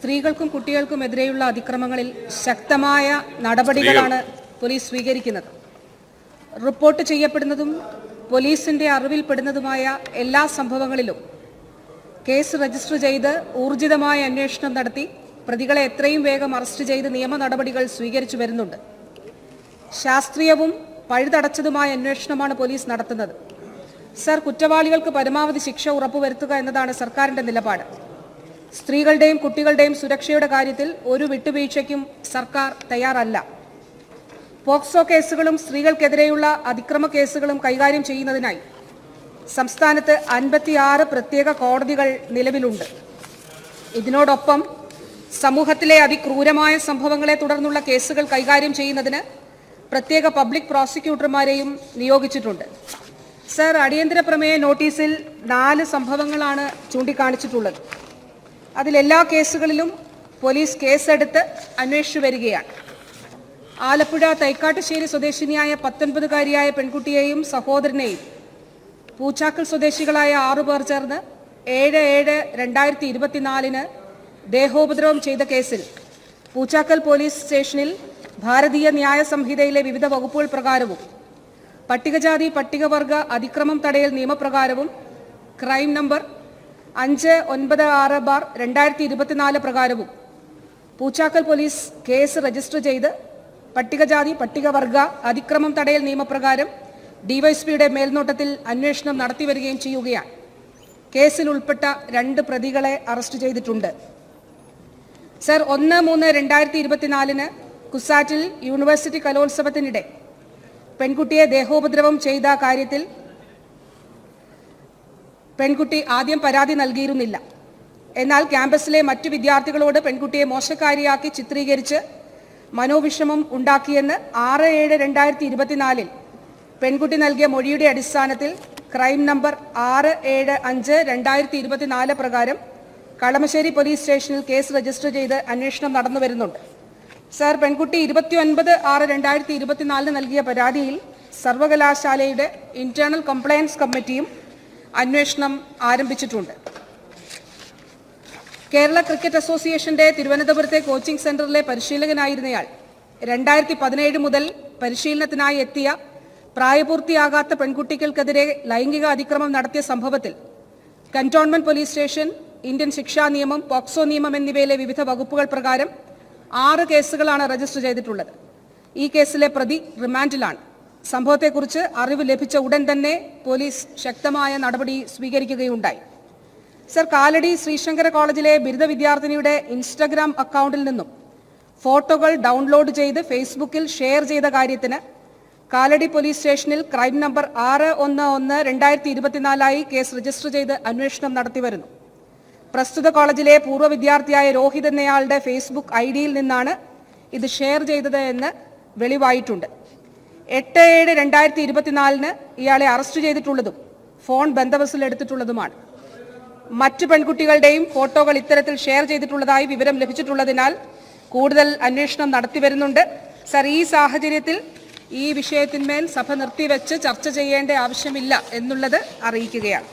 സ്ത്രീകൾക്കും കുട്ടികൾക്കും കുട്ടികൾക്കുമെതിരെയുള്ള അതിക്രമങ്ങളിൽ ശക്തമായ നടപടികളാണ് പോലീസ് സ്വീകരിക്കുന്നത്. റിപ്പോർട്ട് ചെയ്യപ്പെടുന്നതും പോലീസിന്റെ അറിവിൽപ്പെടുന്നതുമായ എല്ലാ സംഭവങ്ങളിലും കേസ് രജിസ്റ്റർ ചെയ്ത് ഊർജിതമായ അന്വേഷണം നടത്തി പ്രതികളെ എത്രയും വേഗം അറസ്റ്റ് ചെയ്ത് നിയമ നടപടികൾ സ്വീകരിച്ചു വരുന്നുണ്ട്. ശാസ്ത്രീയവും പഴുതടച്ചതുമായ അന്വേഷണമാണ് പോലീസ് നടത്തുന്നത്. സർ കുറ്റവാളികൾക്ക് പരമാവധി ശിക്ഷ ഉറപ്പുവരുത്തുക എന്നതാണ് സർക്കാരിന്റെ നിലപാട്. സ്ത്രീകളുടെയും കുട്ടികളുടെയും സുരക്ഷയുടെ കാര്യത്തിൽ ഒരു വിട്ടുവീഴ്ചയ്ക്കും സർക്കാർ തയ്യാറല്ല. പോക്സോ കേസുകളും സ്ത്രീകൾക്കെതിരെയുള്ള അതിക്രമ കേസുകളും കൈകാര്യം ചെയ്യുന്നതിനായി സംസ്ഥാനത്ത് അൻപത്തിയാറ് പ്രത്യേക കോടതികൾ നിലവിലുണ്ട്. ഇതിനോടൊപ്പം സമൂഹത്തിലെ അതിക്രൂരമായ സംഭവങ്ങളെ തുടർന്നുള്ള കേസുകൾ കൈകാര്യം ചെയ്യുന്നതിന് പ്രത്യേക പബ്ലിക് പ്രോസിക്യൂട്ടർമാരെയും നിയോഗിച്ചിട്ടുണ്ട്. സർ അടിയന്തര പ്രമേയ നോട്ടീസിൽ നാല് സംഭവങ്ങളാണ് ചൂണ്ടിക്കാണിച്ചിട്ടുള്ളത്. അതിലെല്ലാ കേസുകളിലും പോലീസ് കേസെടുത്ത് അന്വേഷിച്ചു വരികയാണ്. ആലപ്പുഴ തൈക്കാട്ടുശ്ശേരി സ്വദേശിനിയായ പത്തൊൻപതുകാരിയായ പെൺകുട്ടിയെയും സഹോദരനെയും പൂച്ചാക്കൽ സ്വദേശികളായ ആറുപേർ ചേർന്ന് ഏഴ് ഏഴ് രണ്ടായിരത്തി ഇരുപത്തിനാലിന് ദേഹോപദ്രവം ചെയ്ത കേസിൽ പൂച്ചാക്കൽ പോലീസ് സ്റ്റേഷനിൽ ഭാരതീയ ന്യായ സംഹിതയിലെ വിവിധ വകുപ്പുകൾ പ്രകാരവും പട്ടികജാതി പട്ടികവർഗ അതിക്രമം തടയൽ നിയമപ്രകാരവും ക്രൈം നമ്പർ അഞ്ച് ഒൻപത് ആറ് ബാർ രണ്ടായിരത്തി ഇരുപത്തിനാല് പ്രകാരവും പൂച്ചാക്കൽ പോലീസ് കേസ് രജിസ്റ്റർ ചെയ്ത് പട്ടികജാതി പട്ടികവർഗ അതിക്രമം തടയൽ നിയമപ്രകാരം ഡിവൈഎസ്പിയുടെ മേൽനോട്ടത്തിൽ അന്വേഷണം നടത്തിവരികയും ചെയ്യുകയാണ്. കേസിൽ ഉൾപ്പെട്ട രണ്ട് പ്രതികളെ അറസ്റ്റ് ചെയ്തിട്ടുണ്ട്. സർ ഒന്ന് മൂന്ന് രണ്ടായിരത്തി ഇരുപത്തിനാലിന് കുസാറ്റിൽ യൂണിവേഴ്സിറ്റി കലോത്സവത്തിനിടെ പെൺകുട്ടിയെ ദേഹോപദ്രവം ചെയ്ത കാര്യത്തിൽ പെൺകുട്ടി ആദ്യം പരാതി നൽകിയിരുന്നില്ല. എന്നാൽ ക്യാമ്പസിലെ മറ്റു വിദ്യാർത്ഥികളോട് പെൺകുട്ടിയെ മോശക്കാരിയാക്കി ചിത്രീകരിച്ച് മനോവിഷമം ഉണ്ടാക്കിയെന്ന് ആറ് ഏഴ് രണ്ടായിരത്തി ഇരുപത്തിനാലിൽ പെൺകുട്ടി നൽകിയ മൊഴിയുടെ അടിസ്ഥാനത്തിൽ ക്രൈം നമ്പർ ആറ് ഏഴ് അഞ്ച് രണ്ടായിരത്തി ഇരുപത്തിനാല് പ്രകാരം കളമശ്ശേരി പോലീസ് സ്റ്റേഷനിൽ കേസ് രജിസ്റ്റർ ചെയ്ത് അന്വേഷണം നടന്നു വരുന്നുണ്ട്. സർ പെൺകുട്ടി ഇരുപത്തിയൊൻപത് ആറ് രണ്ടായിരത്തി ഇരുപത്തിനാലിന് നൽകിയ പരാതിയിൽ സർവകലാശാലയുടെ ഇന്റേണൽ കംപ്ലയൻസ് കമ്മിറ്റിയും അന്വേഷണം ആരംഭിച്ചിട്ടുണ്ട്. കേരള ക്രിക്കറ്റ് അസോസിയേഷന്റെ തിരുവനന്തപുരത്തെ കോച്ചിംഗ് സെന്ററിലെ പരിശീലകനായിരുന്നയാൾ രണ്ടായിരത്തി പതിനേഴ് മുതൽ പരിശീലനത്തിനായി എത്തിയ പ്രായപൂർത്തിയാകാത്ത പെൺകുട്ടികൾക്കെതിരെ ലൈംഗിക അതിക്രമം നടത്തിയ സംഭവത്തിൽ കന്റോൺമെന്റ് പോലീസ് സ്റ്റേഷൻ ഇന്ത്യൻ ശിക്ഷാ നിയമം പോക്സോ നിയമം എന്നിവയിലെ വിവിധ വകുപ്പുകൾ പ്രകാരം ആറ് കേസുകളാണ് രജിസ്റ്റർ ചെയ്തിട്ടുള്ളത്. ഈ കേസിലെ പ്രതി റിമാൻഡിലാണ്. സംഭവത്തെക്കുറിച്ച് അറിവ് ലഭിച്ച ഉടൻ തന്നെ പോലീസ് ശക്തമായ നടപടി സ്വീകരിക്കുകയുണ്ടായി. സർ കാലടി ശ്രീശങ്കര കോളേജിലെ ബിരുദ വിദ്യാർത്ഥിനിയുടെ ഇൻസ്റ്റഗ്രാം അക്കൗണ്ടിൽ നിന്നും ഫോട്ടോകൾ ഡൗൺലോഡ് ചെയ്ത് ഫേസ്ബുക്കിൽ ഷെയർ ചെയ്ത കാര്യത്തിന് കാലടി പോലീസ് സ്റ്റേഷനിൽ ക്രൈം നമ്പർ ആറ് ഒന്ന് ഒന്ന് രണ്ടായിരത്തി ഇരുപത്തിനാലായി കേസ് രജിസ്റ്റർ ചെയ്ത് അന്വേഷണം നടത്തിവരുന്നു പ്രസ്തുത കോളേജിലെ പൂർവ വിദ്യാർത്ഥിയായ രോഹിത് എന്നയാളുടെ ഫേസ്ബുക്ക് ഐ ഡിയിൽ നിന്നാണ് ഇത് ഷെയർ ചെയ്തത് എന്ന് വെളിവായിട്ടുണ്ട്. എട്ട് ഏഴ് രണ്ടായിരത്തി ഇരുപത്തിനാലിന് ഇയാളെ അറസ്റ്റ് ചെയ്തിട്ടുള്ളതും ഫോൺ ബന്ധവസിലെടുത്തിട്ടുള്ളതുമാണ് മറ്റു പെൺകുട്ടികളുടെയും ഫോട്ടോകൾ ഇത്തരത്തിൽ ഷെയർ ചെയ്തിട്ടുള്ളതായി വിവരം ലഭിച്ചിട്ടുള്ളതിനാൽ കൂടുതൽ അന്വേഷണം നടത്തിവരുന്നുണ്ട് സർ ഈ സാഹചര്യത്തിൽ ഈ വിഷയത്തിന്മേൽ സഭ നിർത്തിവെച്ച് ചർച്ച ചെയ്യേണ്ട ആവശ്യമില്ല എന്നുള്ളത് അറിയിക്കുകയാണ്.